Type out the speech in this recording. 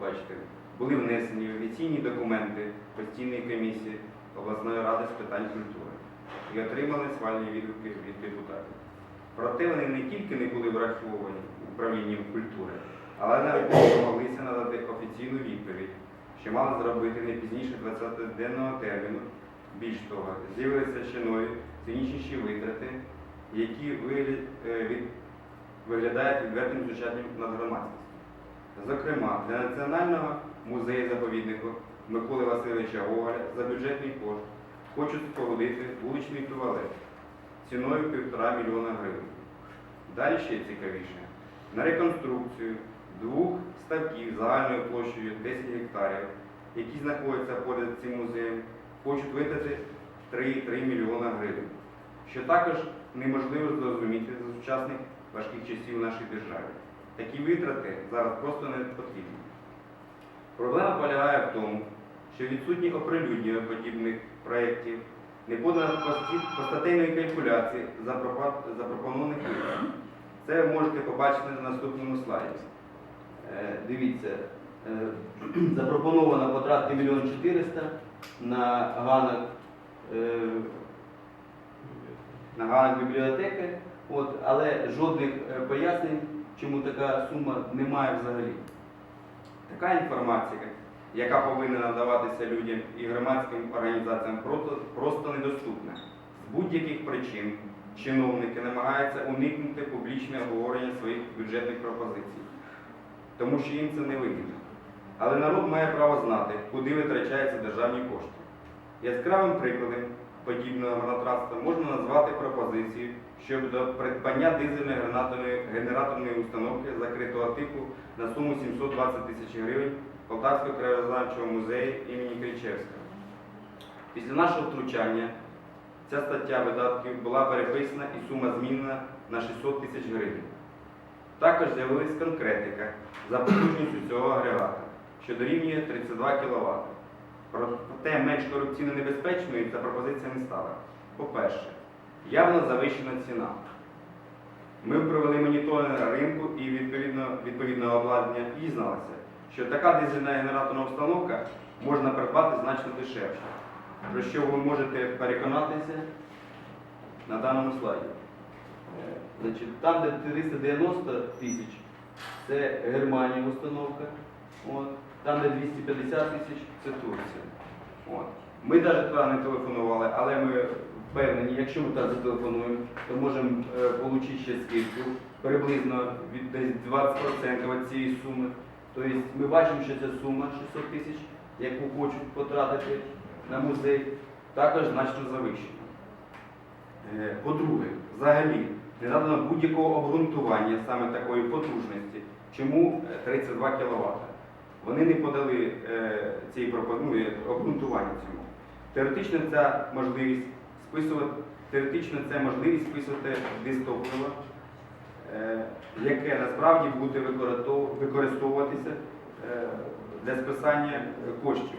бачите, були внесені офіційні документи постійної комісії обласної ради з питань культури і отримали схвальні відгуки від депутатів. Проте вони не тільки не були враховані управлінням культури, але навіть не спромоглися надати офіційну відповідь, що мали зробити не пізніше 20-денного терміну. Більш того, з'явилися ще нові цинічніші витрати, які е, виглядають відвертим звучанням над громадськістю. Зокрема, для Національного музею заповіднику Миколи Васильовича Гоголя за бюджетний кошт хочуть спорудити вуличний туалет ціною півтора мільйона гривень. Далі ще цікавіше. На реконструкцію двох ставків загальною площею 10 гектарів, які знаходяться поряд цим музеєм, хочуть витратити 3,3 мільйона гривень, що також неможливо зрозуміти за сучасних важких часів в нашій державі. Такі витрати зараз просто не потрібні. Проблема полягає в тому, що відсутні оприлюднення подібних проєктів, не подано постатейної калькуляції запропонованих витрат. Це ви можете побачити на наступному слайді. Е, Дивіться, е, запропоновано потратити 1 мільйон 400 на ганок, е, на ганок бібліотеки, от, але жодних пояснень, чому така сума немає взагалі. Така інформація, яка повинна надаватися людям і громадським організаціям, просто, недоступна. З будь-яких причин чиновники намагаються уникнути публічне обговорення своїх бюджетних пропозицій, тому що їм це не вигідно. Але народ має право знати, куди витрачаються державні кошти. Яскравим прикладом подібного марнотратства можна назвати пропозицію щодо придбання дизельної генераторної установки закритого типу на суму 720 тисяч гривень Полтавського краєзнавчого музею імені Кричевського. Після нашого втручання ця стаття видатків була переписана і сума змінена на 600 тисяч гривень. Також з'явилась конкретика за потужністю цього агрегата, що дорівнює 32 кВт. Проте менш корупційно небезпечною ця пропозиція не стала. По-перше, явно завищена ціна. Ми провели моніторинг ринку і відповідно, відповідного обладнання і що така дизельна генераторна установка можна придбати значно дешевше, про що ви можете переконатися на даному слайді. Е, Значить, там, де 390 тисяч, це Германія установка. От. Там, де 250 тисяч, це Турція. От. Ми навіть туди не телефонували, але ми впевнені, якщо ми туди зателефонуємо, то можемо е, отримати ще скидку приблизно від десь 20% від цієї суми. Тобто ми бачимо, що ця сума 600 тисяч, яку хочуть потратити на музей, також значно завищена. Е, По-друге, взагалі не надано будь-якого обґрунтування саме такої потужності. Чому е, 32 кВт? Вони не подали е, цієї пропозиції обґрунтування цьому. Теоретично ця можливість списувати, теоретично це можливість списувати дистопливо, е, яке насправді буде використовуватися е, для списання коштів.